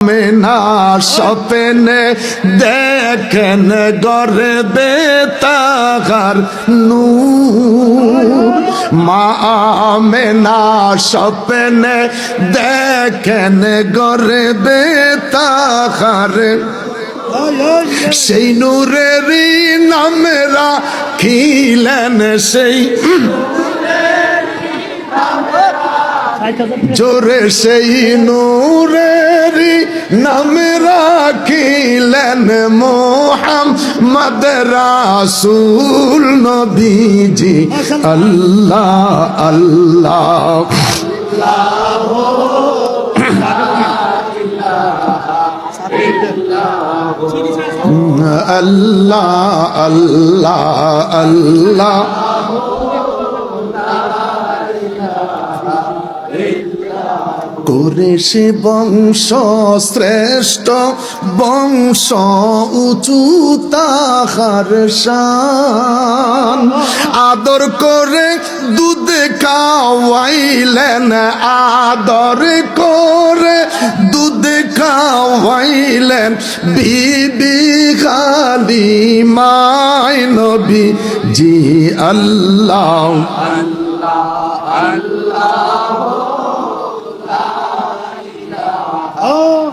মেনা সপেনে দেখেন গরে বেতাগার নূর। মা মেনা সপেনে দেখেন গরে বেতাগার সেই নূরেরই নামেরা খিলেন সেই জোরে সেই নূরেরই নামে রাখিলেন মোহাম্মদ রাসূল নবীজি। আল্লাহ আল্লাহ। আল্লাহ আল্লাহ আল্লাহ। করে সে বংশ শ্রেষ্ঠ, বংশ উঁচু তাহার শান। আদর করে দুধ খাওয়াইলেন, আদর করে দুধ খাওয়াইলেন। বিবি খালি মাই নবী জি আল্লাহ।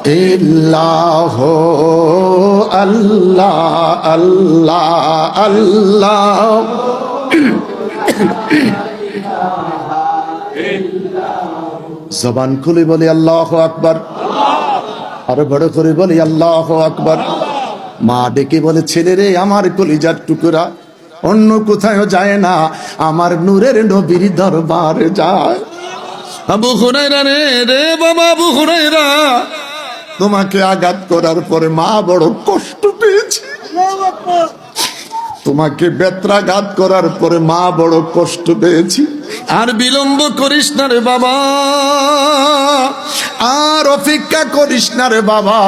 আল্লাহ আল্লাহ আল্লাহ। জবান খুলে বলি আল্লাহ আকবার। আরও বড় করে বলি আল্লাহ আকবার। মা ডেকে বলে, ছেলে রে, আমার কলিজার টুকরা অন্য কোথাও যায় না। আমার নূরের নবীর দরবার যায়। আবু হুরাইরা রে রে বাবা, আবু হুরাইরা তোমাকে আঘাত করার পরে মা বড় কষ্ট পেয়েছে। তোমাকে বেত্রাঘাত করার পরে মা বড় কষ্ট পেয়েছি। আর বিলম্ব করিস না রে বাবা। আর অপেক্ষা করিস না রে বাবা।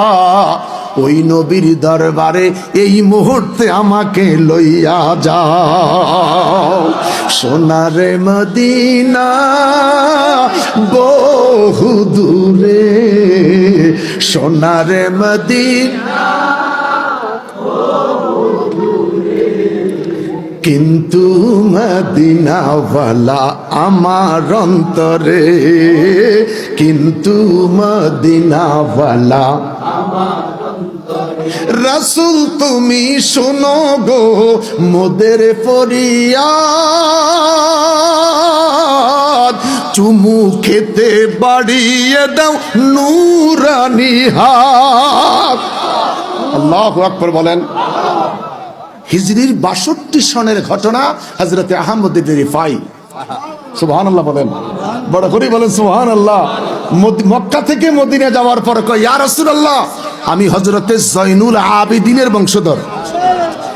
ওই নবীর দরবারে এই মুহূর্তে আমাকে লইয়া যাও। সোনারে মদিনা বহু দূরে সোনারে মদিনা কিন্তু মদিনাওয়ালা আমার অন্তরে কিন্তু মদিনাওয়ালা রাসুল তুমি শোনো গো মোদের ফরিয়াদ। চুমু খেতে বাড়িয়ে দাও নুরানি হাত। আল্লাহ আকবর বলেন। হিজরির বাষট্টি সনের ঘটনা হজরতে আহমদ রিফাই। সুবহান আল্লাহ বলেন। বড় করে বলেন সুবহান আল্লাহ মক্কা থেকে মদিনা যাওয়ার পর কয়, ইয়া রাসূলুল্লাহ, আমি হজরতে জৈনুল আবিদিনের বংশধর।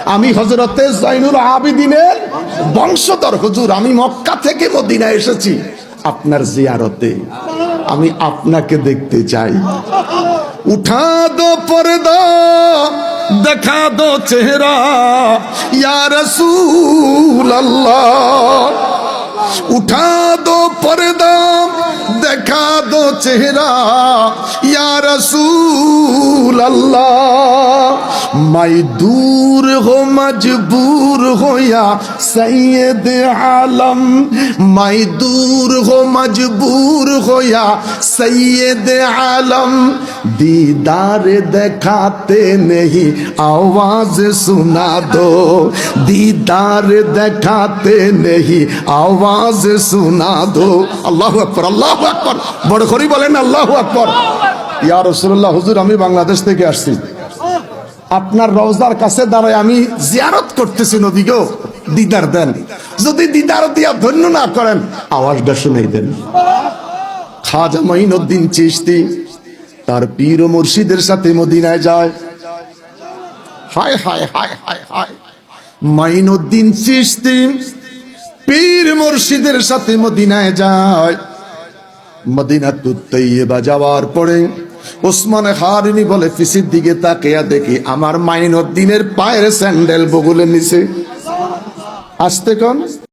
আমি হজরতে জৈনুল আবিদিনের বংশধর। হুজুর, আমি মক্কা থেকে মদিনা এসেছি। আপনার জিয়ারতে। আমি আপনাকে দেখতে চাই। উঠা দো পর্দা, দেখা দো চেহারা। ইয়া রসুল উঠা দো পর্দা दिखा दो चेहरा, या रसूल अल्लाह। मैं दूर हो, मजबूर हो, या सैयद आलम। मैं दूर हो, मजबूर हो, या सैयद आलम। दीदार दिखाते नहीं, आवाज़ सुना दो। दीदार दिखाते नहीं, आवाज़ सुना दो। अल्लाह अकबर अल्लाह अकबर। বড় করি বলেন আল্লাহ আকবর। ইয়া রাসূলুল্লাহ, হুজুর, আমি বাংলাদেশ থেকে আসছি। আপনার রওজার কাছে দাঁড়ায় আমি জিয়ারত করতেছি নদী গো, দিদার দেন। যদি দিদার দিয়া ধন্য না করেন, আওয়াজটা শুনেই দেন। খাজা মঈনুদ্দিন চিস্তি তার পীর ও মুর্শিদের সাথে মদিনায় যায়। হায় হায় হায় হায় হায়। মঈনুদ্দিন চিশতি পীর মুর্শিদের সাথে মদিনায় যায়। মদিনা তুত্তাইবা যাওয়ার পরে ওসমান হারিনি বলে পিসির দিকে তাকিয়া দেখি আমার মাইনুদ্দিনের পায়ের স্যান্ডেল বগুলে নিছে। আসতে কন।